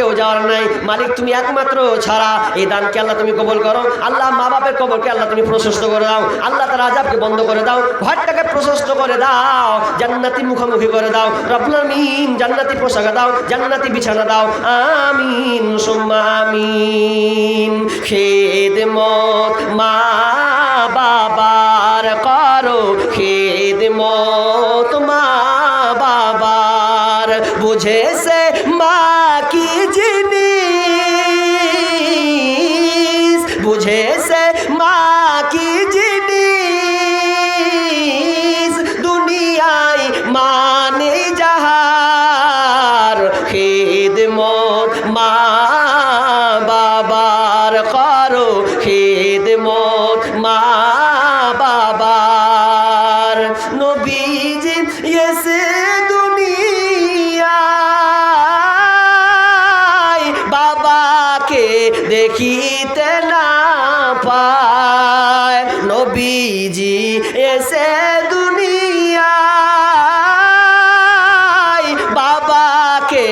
কেউ যাওয়ার নাই। মালিক, তুমি একমাত্র ছাড়া। এই দানকে আল্লাহ তুমি কবল করো। আল্লাহ মা বাপের কবরকে আল্লাহ তুমি প্রশস্ত করে দাও। আল্লাহ তার আজাবকে বন্ধ করে দাও। ঘরটাকে প্রশস্ত করে দাও। জান্নাতি মুখোমুখি করে দাও। রব্বুল আমিন, জান্নাতি পোশাক দাও। জান্নাতি বিছানা দাও। আমিন, সুম্মা আমিন। খেদমত মা বাবার করো। খেদমত মা বাবার বুঝেছে মা করো খেদমত মা বাবার। নবীজি এসে দুনিয়ায় বাবাকে দেখিতে না পায়। নবীজি এসে দুনিয়ায় বাবাকে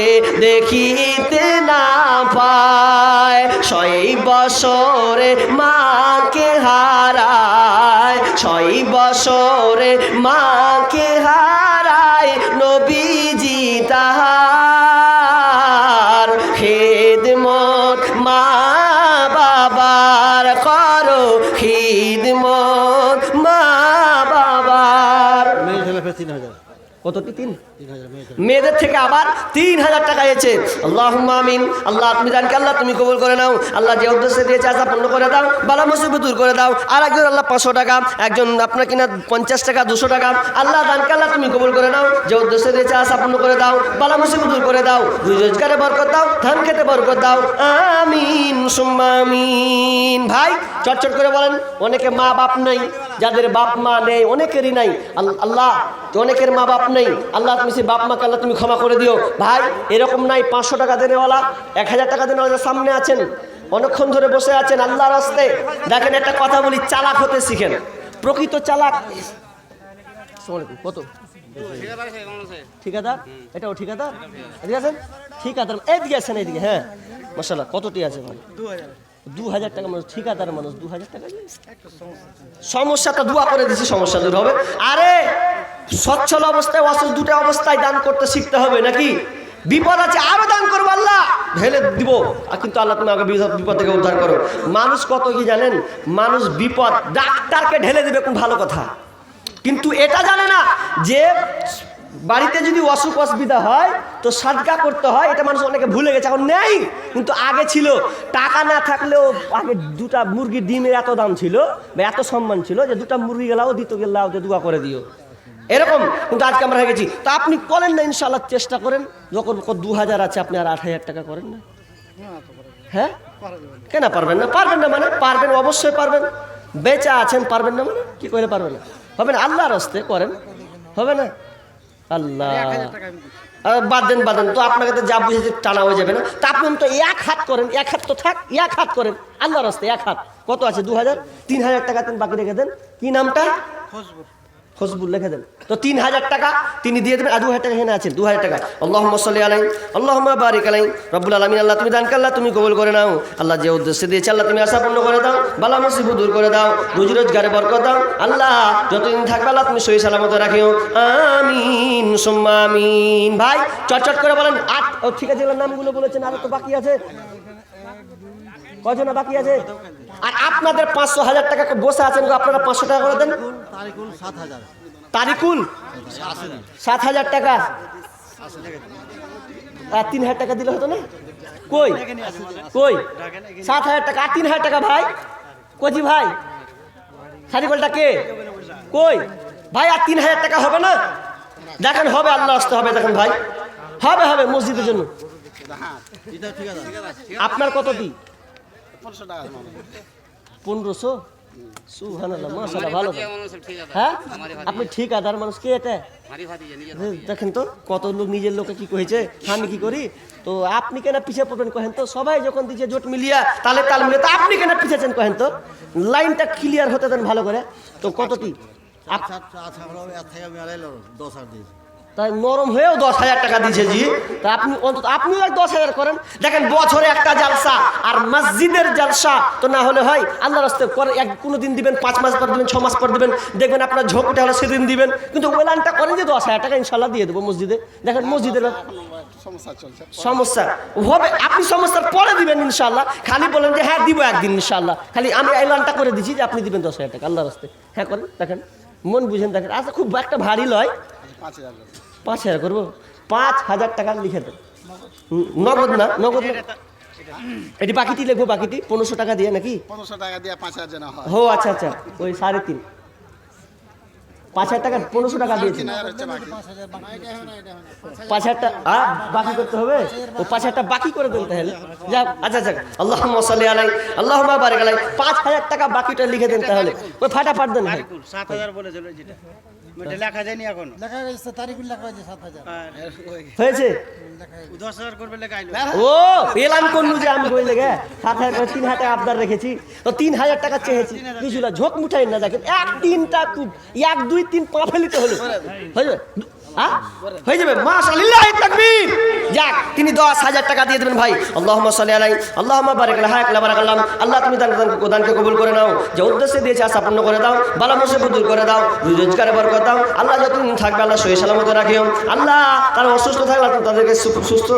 দেখিতে না পায়, ছয় বছরে মাকে হারায়, ছয় বছরে মাকে হারায় নবীজি তাহার। খেদমত মা বাবার করো, খিদমত মা বাবার। হাজার। কতটি? তিন? মেয়েদের। থেকে আবার তিন হাজার টাকা এসেছে। আল্লাহ আমিন। আল্লাহ আপনি জানকে আল্লাহ তুমি কবুল করে নাও। আল্লাহ যে উদ্দেশ্যে দিয়েছে আশা পূর্ণ করে দাও। বালা মুসিবত দূর করে দাও। আর একজন আল্লাহ পাঁচশো টাকা একজন আপনার কিনা পঞ্চাশ টাকা দুশো টাকা। আল্লাহ দানকে আল্লাহ তুমি কবুল করে নাও। যে উদ্দেশ্যে দিয়েছে আশা পূর্ণ করে দাও। বালা মুসিবত দূর করে দাও। রোজগারে বরকত দাও ধান খেতে বরকত দাও। আমিন সুম্মা আমিন। ভাই চটচট করে বলেন অনেকে মা বাপ নেই। যাদের বাপ মা নেই অনেকেরই নাই। আল্লাহ অনেকের মা বাপ নেই। আল্লাহ, তুমি সেই বাপ মাকে আল্লাহ তুমি ক্ষমা করে দিও। ভাই, এরকম নাই, পাঁচশো টাকা দেনেওয়ালা, এক হাজার টাকা দেনেওয়ালা সামনে আছেন, অনেকক্ষণ ধরে বসে আছেন আল্লাহর আসতে দেখেন, একটা কথা বলি, চালাক হতে শিখেন। প্রকৃত চালাক। কত? ঠিকাদার? এটাও ঠিকাদার? এদিকে আছেন? ঠিকাদার। এদিকে আছেন, এদিকে হ্যাঁ। কতটি আছে ভাই? দু হাজার টাকা মানুষ, ঠিকাদার মানুষ দু হাজার টাকা? সমস্যাটা দোয়া করে দিছি, সমস্যা দূর হবে। আরে সচ্ছল অবস্থায় অসুস্থ দুটো অবস্থায় দান করতে শিখতে হবে নাকি? বিপদ আছে, আরও দান করব আল্লাহ। ঢেলে দিব। কিন্তু আল্লাহ, তুমি আগে বিপদ থেকে উদ্ধার করো। মানুষ কত কি জানেন? মানুষ বিপদ, ডাক্তারকে ঢেলে দেবে কোন ভালো কথা। কিন্তু এটা জানে না যে বাড়িতে যদি অসুখ অসুবিধা হয়, তো সাদকা করতে হয়। এটা মানুষ অনেকে ভুলে গেছে, এখন নেই। কিন্তু আগে ছিল, টাকা না থাকলেও আগে দুটা মুরগির ডিমের এত দাম ছিল, বা এত সম্মান ছিল যে দুটা মুরগি গেলাও দিত গেলাও দোয়া করে দিও। এরকম, কিন্তু আজকে আমরা হয়ে গেছি। তা আপনি করেন না ইনশাল্লাহ চেষ্টা করেন। যখন দু হাজার আছে, আপনি আর আট হাজার টাকা করেন না। হ্যাঁ? কেন পারবেন না? পারবেন না মানে? পারবেন, অবশ্যই পারবেন। বেচা আছেন, পারবেন না মানে? কি করে পারবেন? না হবে না? আল্লাহর হস্তে করেন। হবে না? আল্লাহ। বাদ দেন বাদ দেন। তো আপনাকে তো যা বুঝেছে টানা হয়ে যাবে না। তা আপনি তো এক হাত করেন। এক হাত তো থাক, এক হাত করেন। আল্লাহর হস্তে এক হাত। কত আছে? দু হাজার তিন হাজার টাকা দেন, বাকি রেখে দেন। কি নামটা? ফসবুল লিখে দেন তো তিন হাজার টাকা তিনি দিয়ে দেবেন, আর দু হাজার টাকা এখানে আছেন দু হাজার টাকা। আল্লাহ সাল্লি আলাই আল্লাহ বারিক আলাই রব্বুল আলমিন আল্লাহ, তুমি দান আল্লাহ, তুমি কবল করে নাও। আল্লাহ যে উদ্দেশ্যে দিয়েছে, আল্লাহ তুমি আশা পূর্ণ করে দাও, বালা মুসিবু দূর করে দাও, রুজি রোজগারে বরকত দাও। আল্লাহ যতদিন থাকবে, আল্লাহ তুমি সহি সালামত রাখিও। আমিন, সুম্মা আমিন। ভাই, চটচট করে বলেন, আট ঠিক আছে নামগুলো বলেছেন, আরও তো বাকি আছে। কজনা বাকি আছে? আর আপনাদের পাঁচশো হাজার টাকা বসে আছেন আপনারা পাঁচশো টাকা করে দেন। তারিকুল সাত হাজার। তারিকুল সাত হাজার টাকা। আর তিন হাজার টাকা দিলে হতো না? কই? কই? সাত হাজার টাকা। আর তিন হাজার টাকা ভাই? কজি ভাই? সারিকলটা কে? কই? ভাই আর তিন হাজার টাকা হবে না? দেখেন হবে আল্লাহ আসতে হবে দেখেন ভাই। হবে হবে মসজিদের জন্য। আপনার কত কতটি পনেরোশো? সুহানাল্লাহ মাশাআল্লাহ ভালো। হ্যাঁ? আপনি ঠিক আদার মানুষ কে এটা দেখেন তো কত লোক নিজের লোকে কি কয়েছে আমি কি করি? তো আপনি কেন পিছিয়ে পড়বেন কহেন তো? সবাই যখন দিচ্ছে জোট মিলিয়া তালে তাল মিলিয়ে তো আপনি কেন পিছিয়েছেন কহেন তো? লাইনটা ক্লিয়ার হতে দেন ভালো করে। তো কতটি আচ্ছা আচ্ছা হলো এর থেকে আমি দশ আর দিয়েছি। তাই নরম হয়েও দশ হাজার টাকা দিয়েছে জি। তা আপনি অন্তত আপনিও এক দশ হাজার করেন। দেখেন বছরে একটা জালসা আর মসজিদের জালসা তো না হলে হয় আল্লাহ রাস্তে করে এক কোনো দিন দিবেন পাঁচ মাস পর দিবেন ছ মাস পর দিবেন। দেখবেন আপনার ঝোঁকটা হলে সেদিন দিবেন। কিন্তু ওয়েলানটা করেন যে দশ হাজার টাকা ইনশাল্লাহ দিয়ে দেবো মসজিদে। দেখেন মসজিদের সমস্যা সমস্যা। হবে আপনি সমস্যার পরে দিবেন ইনশাল্লাহ। খালি বলেন যে হ্যাঁ দিব একদিন ইনশাল্লাহ। খালি আমি এলানটা করে দিচ্ছি যে আপনি দিবেন দশ হাজার টাকা আল্লাহ রাস্তে হ্যাঁ করেন। দেখেন মন বুঝেন দেখেন। আচ্ছা খুব একটা ভারী লয়। পাঁচ হাজার। পাঁচ হাজার করব। পাঁচ হাজার টাকা লিখে দেন নগদ না নগদ না। এটি বাকিটি লিখব বাকিটি। পনেরোশো টাকা দিয়ে নাকি? পনেরোশো টাকা দিয়ে পাঁচ হাজার হো আচ্ছা আচ্ছা। ওই সাড়ে তিন। পাঁচ হাজার টাকা পনেরোশো টাকা দিয়েছি। তিন হাজার পাঁচ হাজার টাকা বাকি করতে হবে? ও পাঁচ হাজার টাকা বাকি করে দেন তাহলে। যাক আচ্ছা আচ্ছা আল্লাহ মসাল্লি আলাই আল্লাহ বারেক আলাই পাঁচ হাজার টাকা বাকিটা লিখে দেন তাহলে। ওই ফাটাফাট দেন ভাই। সাত হাজার বলেছিল যেটা। লেখা যায়নি এখনও। লেখা গেছে তারিখুল লেখা হয়েছে সাত হাজার। হয়েছে? দশ হাজার করবে লেখা আইলো। ও এলাম করলু যে আমি কইলে গে সাত হাজার তিন হাজার টাকা আবদার রেখেছি। তো তিন হাজার টাকা চেয়েছি। ঝোঁক মুঠাই না দেখেন। এক তিনটা এক দুই তিন পা ফেলিতে হলো। হয়ে যাবে? হ্যাঁ? যাবে? মাশাআল্লাহ তাকবীর। যাক তিনি দশ হাজার টাকা দিয়ে দেবেন ভাই। আল্লাহ সাল্লি আলাই আল্লাহ বারেক আল্লাহ তুমি দান দান দানকে কবুল করে নাও। যে উদ্দেশ্যে দিয়েছে আশা পূর্ণ করে দাও। বালা মুসিবত দূর করে দাও। রুজি রোজগারে বরকত দাও। আল্লাহ যতদিন থাকবে আল্লাহ সহি সালামত রাখিও। আল্লাহ তারা অসুস্থ থাকলে তাদেরকে সুস্থ